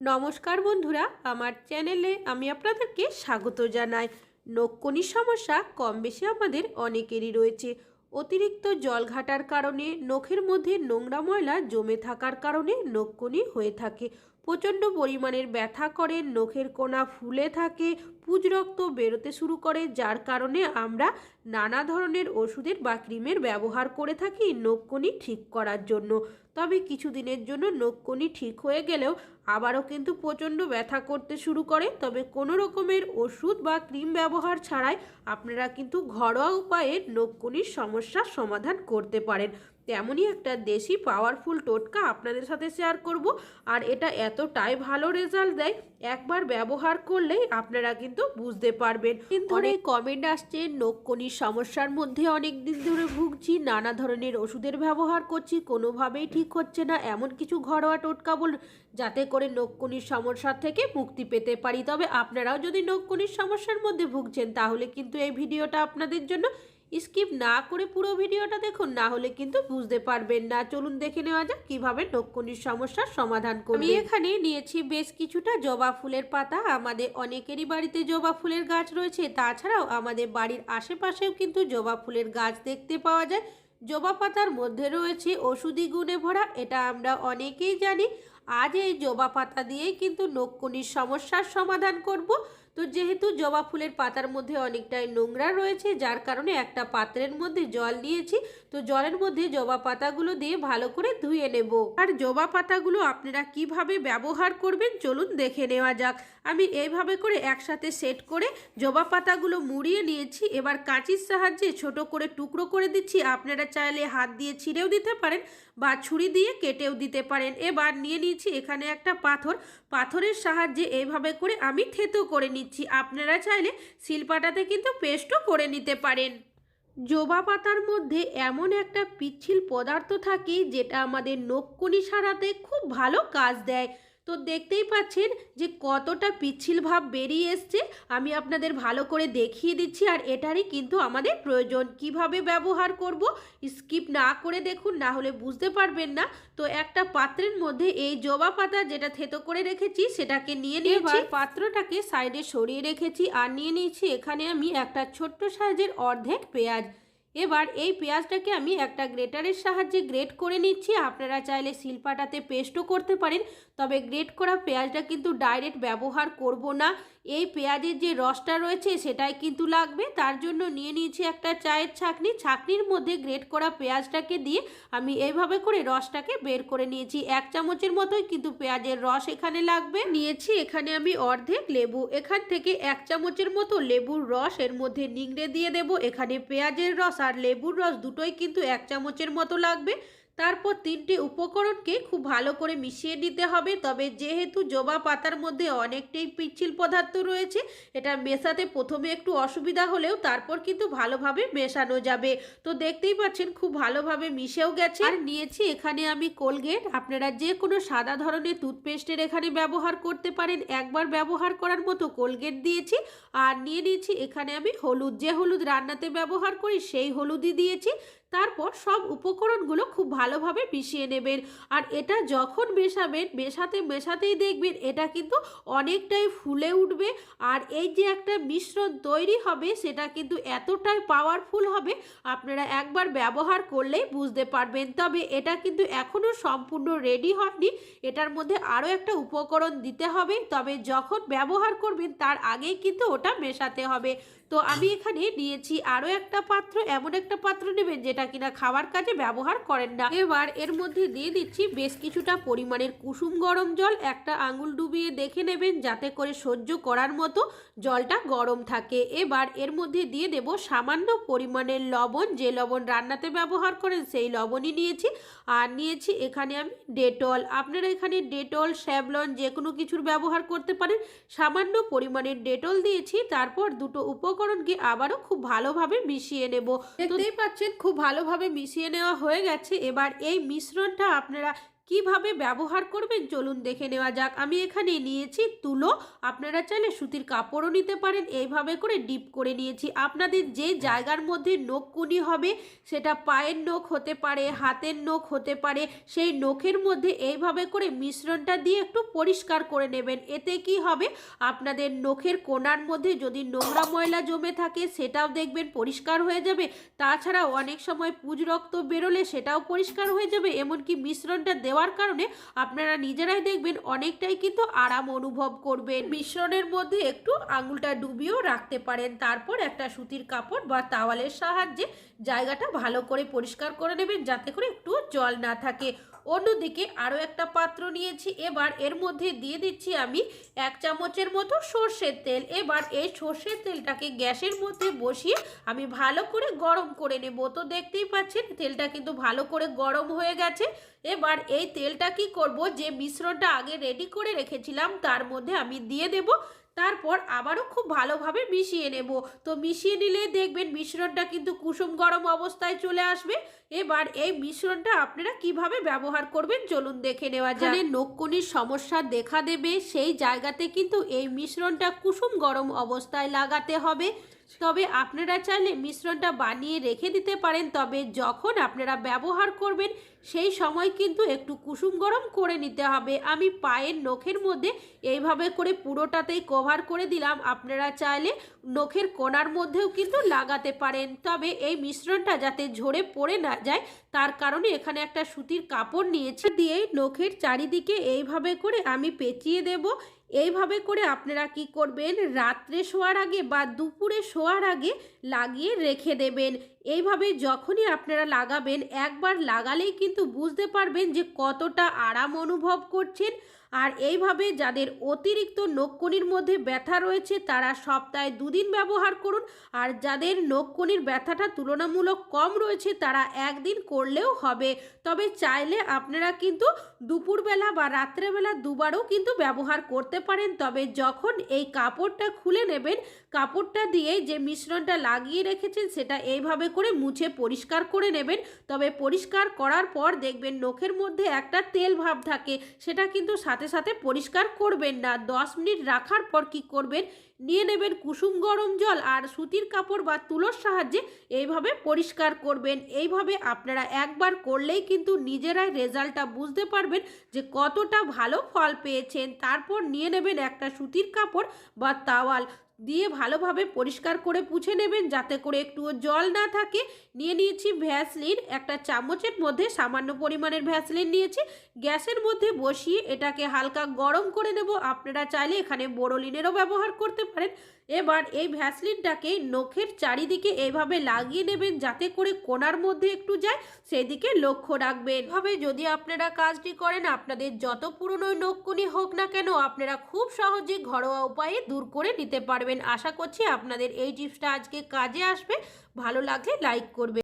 নমস্কার বন্ধুরা, আমার চ্যানেলে আমি আপনাদেরকে স্বাগত জানাই। নখকনির সমস্যা কম বেশি আমাদের অনেকেরই রয়েছে। অতিরিক্ত জল ঘাটার কারণে, নখের মধ্যে নোংরা ময়লা জমে থাকার কারণে নখকনি হয়ে থাকে। প্রচণ্ড পরিমাণের ব্যথা করে, নখের কোনা ফুলে থাকে, পুজ রক্ত বেরোতে শুরু করে, যার কারণে আমরা নানা ধরনের ওষুধের বা ক্রিমের ব্যবহার করে থাকি নখকনি ঠিক করার জন্য। তবে কিছুদিনের জন্য নখকনি ঠিক হয়ে গেলেও আবারও কিন্তু প্রচণ্ড ব্যথা করতে শুরু করে। তবে কোনো রকমের ওষুধ বা ক্রিম ব্যবহার ছাড়াই আপনারা কিন্তু ঘরোয়া উপায়ে নক্ষণির সমস্যার সমাধান করতে পারেন। তেমনই একটা দেশি পাওয়ারফুল টোটকা আপনাদের সাথে শেয়ার করব। আর এটা এতটাই ভালো রেজাল্ট দেয় একবার ব্যবহার করলেই আপনারা কিন্তু বুঝতে পারবেন। কিন্তু অনেক কমেন্ট আসছে নখকনির সমস্যার মধ্যে অনেক দিন ধরে ভুগছি নানা ধরনের ওষুধের ব্যবহার করছি কোনোভাবেই ঠিক হচ্ছে না এমন কিছু ঘরোয়া টোটকা বল যাতে করে নখকনির সমস্যা থেকে মুক্তি পেতে পারি। তবে আপনারাও যদি নখকনির সমস্যার মধ্যে ভুগছেন তাহলে কিন্তু এই ভিডিওটা আপনাদের জন্য স্কিপ না করে পুরো ভিডিওটা দেখুন, না হলে কিন্তু বুঝতে পারবেন না। চলুন দেখে নেওয়া যাক কীভাবে নখকনির সমস্যার সমাধান করি এখানে নিয়েছি বেশ কিছুটা জবা ফুলের পাতা। আমাদের অনেকেরই বাড়িতে জবা ফুলের গাছ রয়েছে। তাছাড়াও আমাদের বাড়ির আশেপাশেও কিন্তু জবা ফুলের গাছ দেখতে পাওয়া যায়। জবা পাতার মধ্যে রয়েছে ওষুধি গুণে ভরা, এটা আমরা অনেকেই জানি। আজ এই জবা পাতা দিয়েই কিন্তু নখকনির সমস্যার সমাধান করব। তো যেহেতু জবা ফুলের পাতার মধ্যে অনেকটাই নোংরা রয়েছে, যার কারণে একটা পাত্রের মধ্যে জল নিয়েছি, তো জলের মধ্যে জবা পাতাগুলো দিয়ে ভালো করে ধুয়ে নেব। আর জবা পাতাগুলো আপনারা কীভাবে ব্যবহার করবেন চলুন দেখে নেওয়া যাক। আমি এইভাবে করে একসাথে সেট করে জবা পাতাগুলো মুড়িয়ে নিয়েছি, এবার কাঁচির সাহায্যে ছোট করে টুকরো করে দিচ্ছি। আপনারা চাইলে হাত দিয়ে ছিঁড়েও দিতে পারেন বা ছুরি দিয়ে কেটেও দিতে পারেন। এবার নিয়ে নিয়েছি এখানে একটা পাথর, পাথরের সাহায্যে এইভাবে করে আমি থেতো করে নিচ্ছি। আপনারা চাইলে শিলপাটাতে কিন্তু পেস্টও করে নিতে পারেন। জবা পাতার মধ্যে এমন একটা পিচ্ছিল পদার্থ থাকে, যেটা আমাদের নখকনি সারাতে খুব ভালো কাজ দেয়। তো দেখতেই পাচ্ছেন যে কতটা পিচ্ছিল ভাব বেরিয়ে এসছে। আমি আপনাদের ভালো করে দেখিয়ে দিচ্ছি আর এটারই কিন্তু আমাদের প্রয়োজন। কীভাবে ব্যবহার করব স্কিপ না করে দেখুন না হলে বুঝতে পারবেন না। তো একটা পাত্রের মধ্যে এই জবা পাতা যেটা থেতো করে রেখেছি সেটাকে নিয়ে নিয়েছি। পাত্রটাকে সাইডে সরিয়ে রেখেছি আর নিয়ে নিয়েছি এখানে আমি একটা ছোট্ট সাইজের অর্ধেক পেঁয়াজ। এবার এই পেঁয়াজটাকে আমি একটা গ্রেটারের সাহায্যে গ্রেট করে নিচ্ছি। আপনারা চাইলে শিলপাটাতে পেস্টও করতে পারেন, তবে গ্রেট করা পেঁয়াজটা কিন্তু ডাইরেক্ট ব্যবহার করব না। এই পেঁয়াজের যে রসটা রয়েছে সেটাই কিন্তু লাগবে। তার জন্য নিয়ে নিয়েছি একটা চায়ের ছাকনি। ছাকনির মধ্যে গ্রেট করা পেঁয়াজটাকে দিয়ে আমি এইভাবে করে রসটাকে বের করে নিয়েছি। এক চামচের মতোই কিন্তু পেঁয়াজের রস এখানে লাগবে। নিয়েছি এখানে আমি অর্ধেক লেবু। এখান থেকে এক চামচের মতো লেবুর রস এর মধ্যে নিংড়ে দিয়ে দেব। এখানে পেঁয়াজের রস আর লেবুর রস দুটোই কিন্তু এক চামচের মতো লাগবে। তারপর তিনটি উপকরণকে খুব ভালো করে মিশিয়ে নিতে হবে। তবে যেহেতু জবা পাতার মধ্যে অনেকটাই পিচ্ছিল পদার্থ রয়েছে, এটা মেশাতে প্রথমে একটু অসুবিধা হলেও তারপর কিন্তু ভালোভাবে মেশানো যাবে। তো দেখতেই পাচ্ছেন খুব ভালোভাবে মিশেও গেছে। আর নিয়েছি এখানে আমি কোলগেট। আপনারা যে কোনো সাদা ধরনের টুথপেস্টের এখানে ব্যবহার করতে পারেন। একবার ব্যবহার করার মতো কোলগেট দিয়েছি। আর নিয়ে নিয়েছি এখানে আমি হলুদ। যে হলুদ রান্নাতে ব্যবহার করি, সেই হলুদই দিয়েছি। তারপর সব উপকরণগুলো খুব ভালোভাবে মিশিয়ে নেবেন। আর এটা যখন মেশাবেন, মেশাতে, মেশাতেই দেখবেন এটা কিন্তু অনেকটাই ফুলে উঠবে। আর এই যে একটা মিশ্রণ তৈরি হবে, সেটা কিন্তু এতটাই পাওয়ারফুল হবে, আপনারা একবার ব্যবহার করলেই বুঝতে পারবেন। তবে এটা কিন্তু এখনও সম্পূর্ণ রেডি হয়নি। এটার মধ্যে আরও একটা উপকরণ দিতে হবে। তবে যখন ব্যবহার করবেন, তার আগেই কিন্তু ওটা মেশাতে হবে। তো আমি এখানে নিয়েছি আরও একটা পাত্র। এমন একটা পাত্র নেবেন, যেটা কিনা খাবার কাজে ব্যবহার করেন না। এবার এর মধ্যে দিয়ে দিচ্ছি বেশ কিছুটা পরিমাণের কুসুম গরম জল। একটা আঙুল ডুবিয়ে দেখে নেবেন যাতে করে সহ্য করার মতো জলটা গরম থাকে। এবার এর মধ্যে দিয়ে দেব সামান্য পরিমাণের লবণ। যে লবণ রান্নাতে ব্যবহার করেন সেই লবণই নিয়েছি। আর নিয়েছি এখানে আমি ডেটল। আপনারা এখানে ডেটল স্যাভলন যে কোনো কিছুর ব্যবহার করতে পারেন। সামান্য পরিমাণের ডেটল দিয়েছি। তারপর দুটো উপকরণকে আবারও খুব ভালোভাবে মিশিয়ে নেব। দেখতেই পাচ্ছেন, খুব ভালোভাবে মিশিয়ে নেওয়া হয়ে গেছে। এবার এই মিশ্রণটা আপনারা কীভাবে ব্যবহার করবেন? চলুন দেখে নেওয়া যাক। আমি এখানে নিয়েছি তুলো। আপনারা চাইলে সুতির কাপড়ও নিতে পারেন। এইভাবে করে ডিপ করে নিয়েছি। আপনাদের যে জায়গার মধ্যে নখকুনি হবে, সেটা পায়ের নখ হতে পারে, হাতের নখ হতে পারে, সেই নখের মধ্যে এইভাবে করে মিশ্রণটা দিয়ে একটু পরিষ্কার করে নেবেন। এতে কি হবে? আপনাদের নখের কোনার মধ্যে যদি নোংরা ময়লা জমে থাকে, সেটাও দেখবেন পরিষ্কার হয়ে যাবে। তাছাড়া অনেক সময় পুজ রক্ত বেরোলে সেটাও পরিষ্কার হয়ে যাবে। এমনকি মিশ্রণটা দেওয়ার কারণে আপনারা নিজেরাই দেখবেন অনেকটাই কিন্তু আরাম অনুভব করবেন। মিশ্রণের মধ্যে একটু আঙুলটা ডুবিয়েও রাখতে পারেন। তারপর একটা সুতির কাপড় বা তাওয়ালের সাহায্যে জায়গাটা ভালো করে পরিষ্কার করে নেবেন, যাতে করে একটু জল না থাকে। অন্যদিকে আরও একটা পাত্র নিয়েছি, এবার এর মধ্যে দিয়ে দিচ্ছি আমি এক চামচের মতো সর্ষের তেল। এবার এই সর্ষের তেলটাকে গ্যাসের মধ্যে বসিয়ে আমি ভালো করে গরম করে নেব। তো দেখতেই পাচ্ছেন, তেলটা কিন্তু ভালো করে গরম হয়ে গেছে। এবার এই তেলটা কি করব, যে মিশ্রণটা আগে রেডি করে রেখেছিলাম, তার মধ্যে আমি দিয়ে দেব তারপর আবারও খুব ভালোভাবে মিশিয়ে নেব। তো মিশিয়ে নিলে দেখবেন মিশ্রণটা কিন্তু কুসুম গরম অবস্থায় চলে আসবে। এবার এই মিশ্রণটা আপনারা কীভাবে ব্যবহার করবেন চলুন দেখে নেওয়া যায় নকুনির সমস্যা দেখা দেবে, সেই জায়গাতে কিন্তু এই মিশ্রণটা কুসুম গরম অবস্থায় লাগাতে হবে। তবে আপনারা চাইলে মিশ্রণটা বানিয়ে রেখে দিতে পারেন, তবে যখন আপনারা ব্যবহার করবেন, সেই সময় কিন্তু একটু কুসুম গরম করে নিতে হবে। আমি পায়ের নখের মধ্যে এইভাবে করে পুরোটাতেই কভার করে দিলাম। আপনারা চাইলে নখের কোনার মধ্যেও কিন্তু লাগাতে পারেন। তবে এই মিশ্রণটা যাতে ঝরে পড়ে না যায়, তার কারণে এখানে একটা সুতির কাপড় নিয়েছি। দিয়ে নখের চারিদিকে এইভাবে করে আমি পেঁচিয়ে দেব। এইভাবে করে আপনারা কি করবেন? রাত্রে শোয়ার আগে বা দুপুরে শোয়ার আগে লাগিয়ে রেখে দেবেন। এইভাবে যখনই আপনারা লাগাবেন, একবার লাগালেই কিন্তু বুঝতে পারবেন যে কতটা আরাম অনুভব করছেন। আর এইভাবে যাদের অতিরিক্ত নখকনির মধ্যে ব্যথা রয়েছে, তারা সপ্তাহে দুদিন ব্যবহার করুন। আর যাদের নখকনির ব্যথাটা তুলনামূলক কম রয়েছে, তারা একদিন করলেও হবে। তবে চাইলে আপনারা কিন্তু দুপুরবেলা বা রাত্রেবেলা দুবারও কিন্তু ব্যবহার করতে পারেন। তবে যখন এই কাপড়টা খুলে নেবেন, কাপড়টা দিয়ে যে মিশ্রণটা লাগিয়ে রেখেছেন, সেটা এইভাবে করে মুছে পরিষ্কার করে নেবেন। তবে পরিষ্কার করার পর দেখবেন নখের মধ্যে একটা তেল ভাব থাকে, সেটা কিন্তু সাথে সাথে পরিষ্কার করবেন না। দশ মিনিট রাখার পর কি করবেন? নিয়ে নেবেন কুসুম গরম জল আর সুতির কাপড় বা তুলোর সাহায্যে এইভাবে পরিষ্কার করবেন। এইভাবে আপনারা একবার করলেই কিন্তু নিজেরাই রেজাল্টটা বুঝতে পারবেন যে কতটা ভালো ফল পেয়েছেন। তারপর নিয়ে নেবেন একটা সুতির কাপড় বা তাওয়াল। দিয়ে ভালোভাবে পরিষ্কার করে পুছে নেবেন। যাতে করে একটুও জল না থাকে। নিয়ে নিয়েছি ভ্যাসলিন। একটা চামচের মধ্যে সামান্য পরিমাণের ভ্যাসলিন নিয়েছি। গ্যাসের মধ্যে বসিয়ে এটাকে হালকা গরম করে নেব। আপনারা চাইলে এখানে বোরোলিনেরও ব্যবহার করতে পারেন। এবার এই ভ্যাসলিনটাকে নখের চারিদিকে এভাবে লাগিয়ে নেবেন যাতে করে কোনার মধ্যে একটু যায়, সেদিকে লক্ষ্য রাখবেন। এভাবে যদি আপনারা কাজটি করেন, আপনাদের যত পুরনো নখকুনি হোক না কেন, আপনারা খুব সহজে ঘরোয়া উপায়ে দূর করে নিতে পারবেন। আশা করছি আপনাদের এই টিপসটা আজকে কাজে আসবে। ভালো লাগলে লাইক করবে।